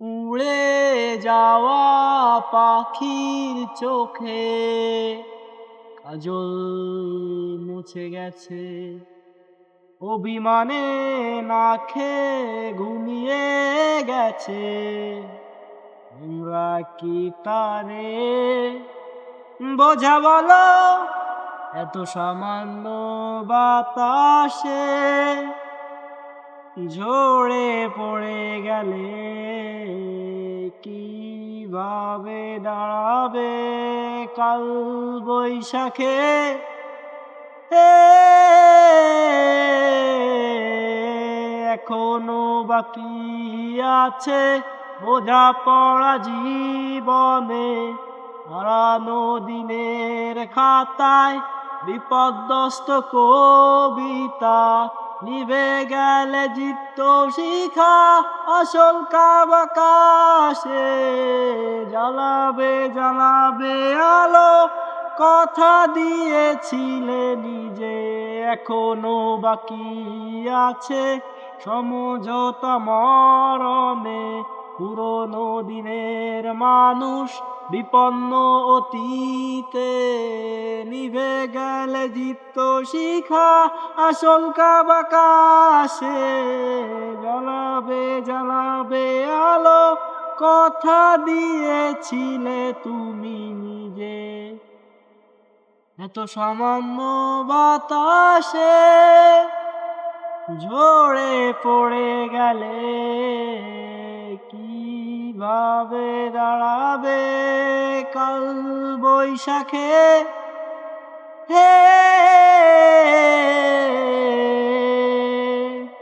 উড়ে যাওয়া পাখির চোখে। কাজল মুছে গেছে, অভিমানে না খেয়ে ঘুমিয়ে গেছে। আমরা কি তারে বোঝা বলো? এত সামান্য বাতাসে ঝরে পড়ে গেলে কীভাবে দাঁড়াবে কাল বৈশাখে? এখনও বাকি আছে বোঝা পড়া জীবনে। হারানো দিনের খাতায় বিপদস্ত কবিতা নিভে গেলে জিত্ত শিখা, আসল কাবাকাশে জ্বালাবে জ্বালাবে আলো, কথা দিয়েছিলে নিজে, এখনও বাকি আছে সমঝোতা মরণে। পুরনো দিনের মানুষ বিপন্ন অতীতে নিভে গেলে জিপ্ত শিখা, আসল কাবাকাশে জ্বালাবে জ্বালাবে আলো। কথা দিয়েছিলে তুমি নিজে। এত সামান্য বাতাসে ঝরে পড়ে গেলে কীভাবে দাঁড়াবে কাল বৈশাখে। হে